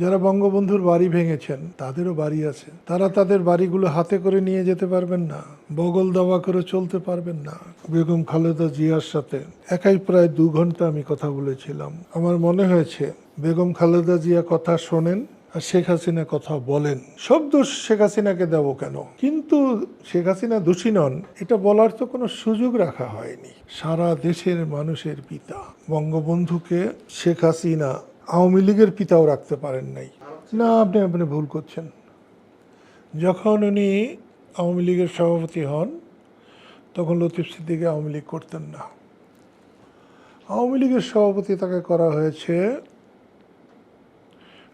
যারা বঙ্গবন্ধুর বাড়ি ভেঙেছেন, তাদেরও বাড়ি আছে। তারা তাদের বাড়িগুলো হাতে করে নিয়ে যেতে পারবেন না, বগল দাবা করে চলতে পারবেন না। বেগম খালেদা জিয়ার সাথে একাই প্রায় দু ঘণ্টা আমি কথা বলেছিলাম। আমার মনে হয়েছে, বেগম খালেদা জিয়া কথা শোনেন আর শেখ হাসিনা কথা বলেন। সব দোষ শেখ হাসিনাকে দেব কেন? কিন্তু শেখ হাসিনা দোষী নন, এটা বলার তো কোনো সুযোগ রাখা হয়নি। সারা দেশের মানুষের পিতা বঙ্গবন্ধুকে শেখ হাসিনা আওয়ামী লীগের পিতাও রাখতে পারেন নাই। না, আপনি আপনি ভুল করছেন। যখন উনি আওয়ামী লীগের সভাপতি হন, তখন লতিফ সিদ্দিকে আওয়ামী লীগ করতেন না। আওয়ামী লীগের সভাপতি তাকে করা হয়েছে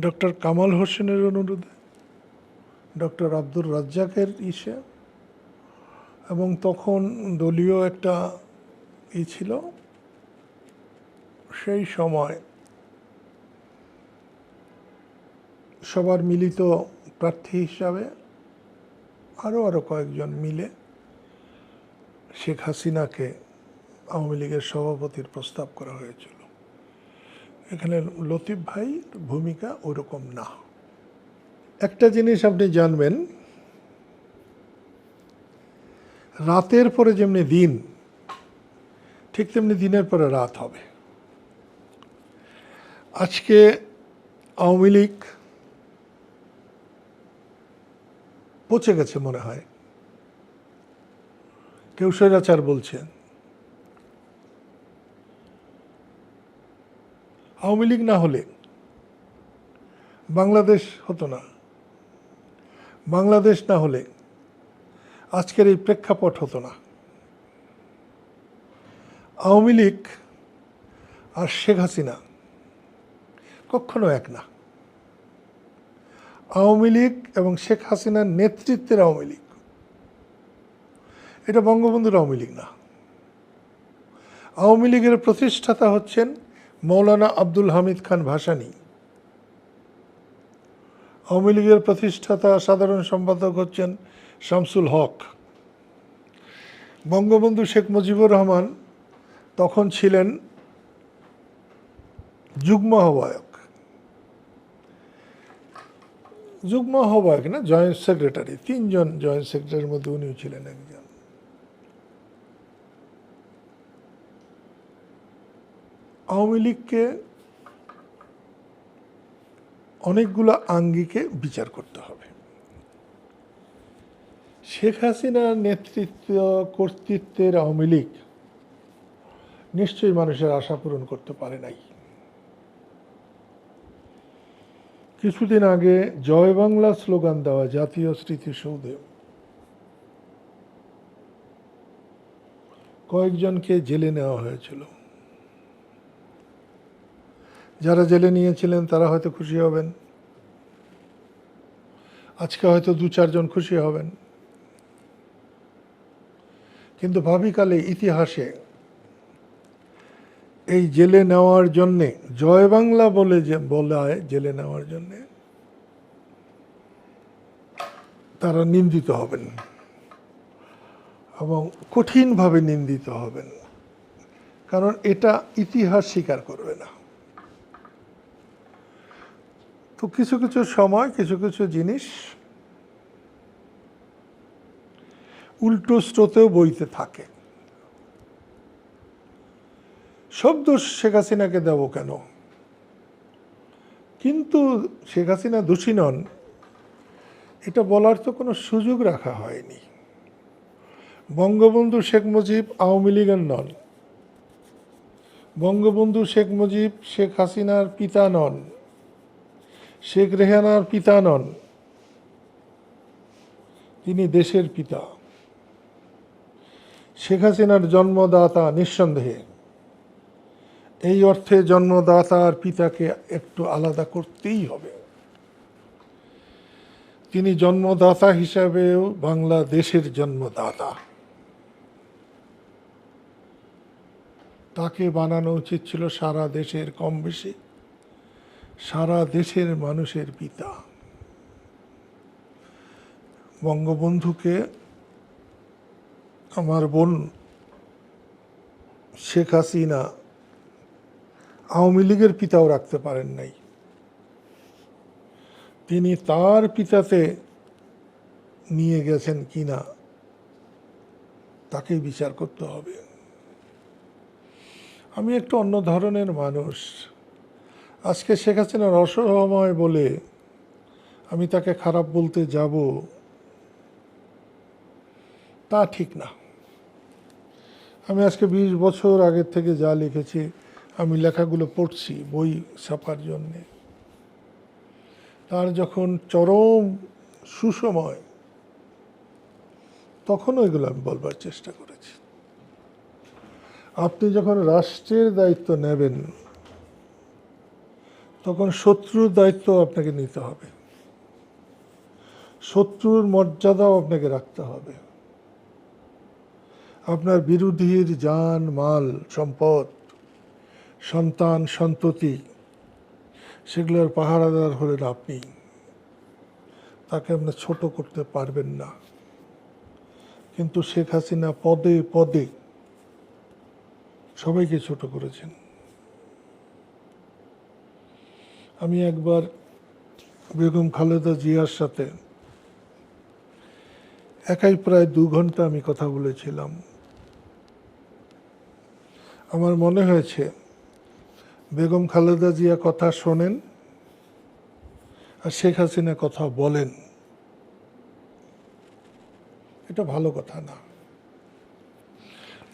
ডক্টর কামাল হোসেনের অনুরোধে, ডক্টর আব্দুর রাজ্জাকের ইসে, এবং তখন দলীয় একটা ই ছিল, সেই সময় সবার মিলিত প্রার্থী হিসাবে আরও আরও কয়েকজন মিলে শেখ হাসিনাকে আওয়ামী লীগের সভাপতির প্রস্তাব করা হয়েছিল। এখানে লতিফ ভাই, ভূমিকা ওরকম না। একটা জিনিস আপনি জানবেন, রাতের পরে যেমনি দিন, ঠিক তেমনি দিনের পরে রাত হবে। আজকে আওয়ামী লীগ পচে গেছে মনে হয়। কেউ স্বৈরাচার বলছেন। আওয়ামী লীগ না হলে বাংলাদেশ হতো না। বাংলাদেশ না হলে আজকের এই প্রেক্ষাপট হতো না। আওয়ামী লীগ আর শেখ হাসিনা কখনো এক না। আওয়ামী লীগ এবং শেখ হাসিনার নেতৃত্বের আওয়ামী লীগ। এটা বঙ্গবন্ধুর আওয়ামী লীগ না। আওয়ামী লীগের প্রতিষ্ঠাতা হচ্ছেন মৌলানা আব্দুল হামিদ খান ভাসানী। আওয়ামী লীগের প্রতিষ্ঠাতা সাধারণ সম্পাদক হচ্ছেন শামসুল হক। বঙ্গবন্ধু শেখ মুজিবুর রহমান তখন ছিলেন যুগ্ম আহ্বায়ক। যুগ্ম আহ্বায়ক না জয়েন্ট সেক্রেটারি তিনজন জয়েন্ট সেক্রেটারির মধ্যে উনিও ছিলেন একজন। আওয়ামী লীগকে অনেকগুলো আঙ্গিকে বিচার করতে হবে। শেখ হাসিনার নেতৃত্ব, কর্তৃত্বের আওয়ামী লীগ নিশ্চয়ই মানুষের আশা পূরণ করতে পারে নাই। কিছুদিন আগে জয় বাংলা স্লোগান দেওয়া জাতীয় স্মৃতিসৌধে কয়েকজনকে জেলে নেওয়া হয়েছিল। যারা জেলে নিয়েছিলেন, তারা হয়তো খুশি হবেন। আজকে হয়তো দু চারজন খুশি হবেন। কিন্তু ভাবিকালে ইতিহাসে এই জেলে নেওয়ার জন্যে, জয় বাংলা বলে যে বলায় জেলে নেওয়ার জন্যে, তারা নিন্দিত হবেন এবং কঠিনভাবে নিন্দিত হবেন। কারণ এটা ইতিহাস স্বীকার করবে না। তো কিছু কিছু সময়, কিছু কিছু জিনিস উল্টো স্রোতেও বইতে থাকে। সব দোষ শেখ হাসিনাকে দেব কেন? কিন্তু শেখ হাসিনা দোষী নন, এটা বলার তো কোনো সুযোগ রাখা হয়নি। বঙ্গবন্ধু শেখ মুজিব আওয়ামী লীগের নন। বঙ্গবন্ধু শেখ মুজিব শেখ হাসিনার পিতা নন। শেখ রেহানার পিতা নন। তিনি দেশের পিতা। শেখ হাসিনার জন্মদাতা নিঃসন্দেহে। এই অর্থে জন্মদাতা আর পিতাকে একটু আলাদা করতেই হবে। তিনি জন্মদাতা হিসাবেও বাংলাদেশের জন্মদাতা। তাকে বানানো উচিত ছিল সারা দেশের কম বেশি সারা দেশের মানুষের পিতা। বঙ্গবন্ধুকে আমার বোন শেখ হাসিনা আওয়ামী লীগের পিতাও রাখতে পারেন নাই। তিনি তার পিতাতে নিয়ে গেছেন কিনা, তাকেই বিচার করতে হবে। আমি একটু অন্য ধরনের মানুষ। আজকে শেখ হাসিনার অসহময় বলে আমি তাকে খারাপ বলতে যাব, তা ঠিক না। আমি আজকে বিশ বছর আগের থেকে যা লিখেছি আমি লেখাগুলো পড়ছি, বই ছাপার জন্যে। তার যখন চরম সুসময় তখন ওইগুলো আমি বলবার চেষ্টা করেছি। আপনি যখন রাষ্ট্রের দায়িত্ব নেবেন, তখন শত্রুর দায়িত্ব আপনাকে নিতে হবে। শত্রুর মর্যাদাও আপনাকে রাখতে হবে। আপনার বিরোধীর যান, মাল, সম্পদ সন্তান, সন্ততি, সেগুলোর পাহারাদার হলেন আপনি। তাকে আপনি ছোট করতে পারবেন না। কিন্তু শেখ হাসিনা পদে পদে সবাইকে ছোট করেছেন। আমি একবার বেগম খালেদা জিয়ার সাথে একাই প্রায় দু ঘণ্টা আমি কথা বলেছিলাম। আমার মনে হয়েছে বেগম খালেদা জিয়া কথা শোনেন আর শেখ হাসিনা কথা বলেন। এটা ভালো কথা না।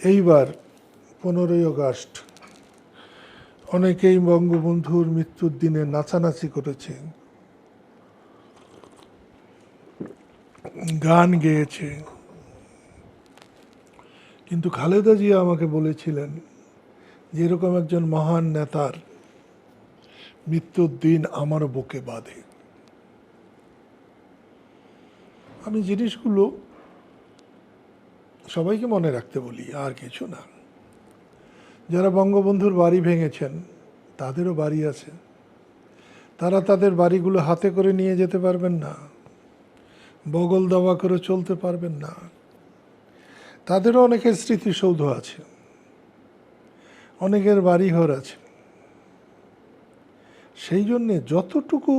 এইবার পনেরোই আগস্ট অনেকেই বঙ্গবন্ধুর মৃত্যুর দিনে নাচানাচি করেছে। গান গেয়েছে। কিন্তু খালেদা জিয়া আমাকে বলেছিলেন যে এরকম একজন মহান নেতার মৃত্যুর দিন আমার বুকে বাঁধে। আমি জিনিসগুলো সবাইকে মনে রাখতে বলি, আর কিছু না। যারা বঙ্গবন্ধুর বাড়ি ভেঙেছেন, তাদেরও বাড়ি আছে। তারা তাদের বাড়িগুলো হাতে করে নিয়ে যেতে পারবেন না। বগল দাবা করে চলতে পারবেন না। তাদেরও অনেকের স্মৃতিসৌধ আছে। অনেকের বাড়িঘর আছে। সেই জন্যে যতটুকু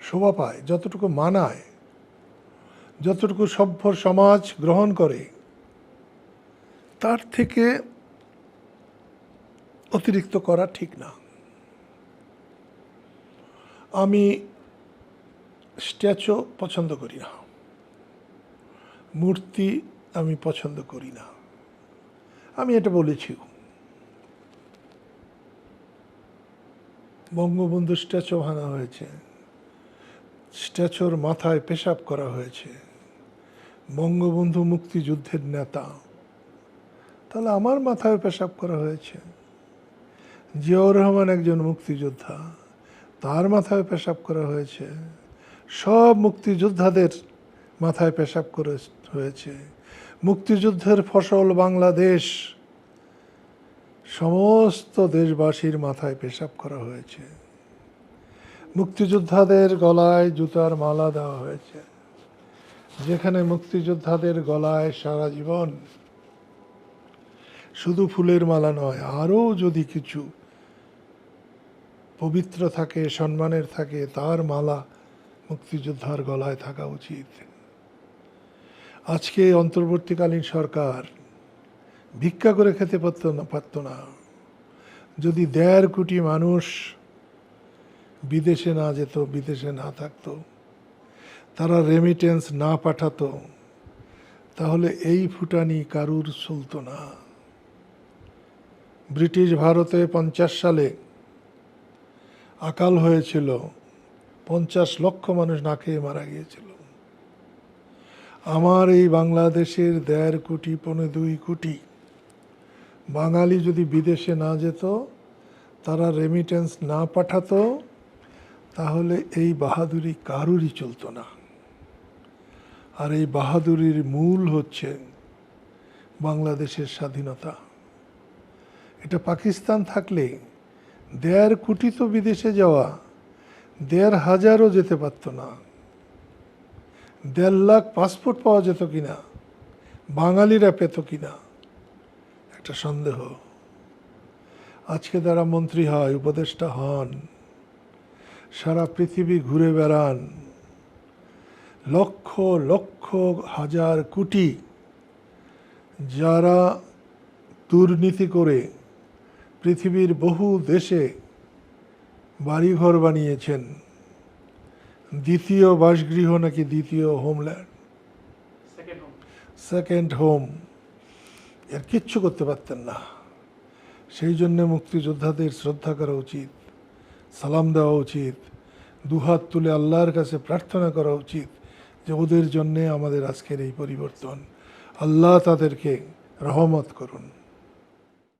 শোভা পায়, যতটুকু মানায়, যতটুকু সভ্য সমাজ গ্রহণ করে, তার থেকে অতিরিক্ত করা ঠিক না। আমি স্ট্যাচু পছন্দ করি না। মূর্তি আমি পছন্দ করি না। আমি এটা বলেছি। বঙ্গবন্ধু স্ট্যাচু ভাঙা হয়েছে। স্ট্যাচুর মাথায় পেশাব করা হয়েছে। বঙ্গবন্ধু মুক্তিযুদ্ধের নেতা। তাহলে আমার মাথায় পেশাব করা হয়েছে। জিয়াউর রহমান একজন মুক্তিযোদ্ধা। তার মাথায় পেশাব করা হয়েছে। সব মুক্তিযোদ্ধাদের মাথায় পেশাব করে হয়েছে মুক্তিযুদ্ধের ফসল বাংলাদেশ, সমস্ত দেশবাসীর মাথায় পেশাব করা হয়েছে। মুক্তিযোদ্ধাদের গলায় জুতার মালা দেওয়া হয়েছে। যেখানে মুক্তিযোদ্ধাদের গলায় সারা জীবন শুধু ফুলের মালা নয়, আরও যদি কিছু পবিত্র থাকে, সম্মানের থাকে, তার মালা মুক্তিযোদ্ধার গলায় থাকা উচিত। আজকে অন্তর্বর্তীকালীন সরকার ভিক্ষা করে খেতে পারত না পারত না। যদি দেড় কোটি মানুষ বিদেশে না যেত, বিদেশে না থাকতো, তারা রেমিটেন্স না পাঠাতো, তাহলে এই ফুটানি কারুর চলতো না। ব্রিটিশ ভারতে পঞ্চাশ সালে আকাল হয়েছিল, পঞ্চাশ লক্ষ মানুষ না খেয়ে মারা গিয়েছিল। আমার এই বাংলাদেশের দেড় কোটি, পৌনে দুই কোটি বাঙালি যদি বিদেশে না যেত, তারা রেমিটেন্স না পাঠাতো, তাহলে এই বাহাদুরি কারুরই চলতো না। আর এই বাহাদুরির মূল হচ্ছে বাংলাদেশের স্বাধীনতা। এটা পাকিস্তান থাকলে দেড় কোটি তো বিদেশে যাওয়া, দেড় হাজারও যেতে পারতো না। দেড় লাখ পাসপোর্ট পাওয়া যেত কি না বাঙালিরা পেত কি না একটা সন্দেহ। আজকে যারা মন্ত্রী হয়, উপদেষ্টা হন, সারা পৃথিবী ঘুরে বেড়ান, লক্ষ লক্ষ, হাজার, কোটি যারা দুর্নীতি করে পৃথিবীর বহু দেশে বাড়িঘর বানিয়েছেন। দ্বিতীয় বাসগৃহ নাকি দ্বিতীয় হোমল্যান্ড সেকেন্ড হোম এর কিচ্ছু করতে পারতেন না। সেই জন্য মুক্তিযোদ্ধাদের শ্রদ্ধা করা উচিত সালাম দেওয়া উচিত দুহাত তুলে আল্লাহর কাছে প্রার্থনা করা উচিত যে ওদের জন্যে আমাদের আজকের এই পরিবর্তন। আল্লাহ তাদেরকে রহমত করুন।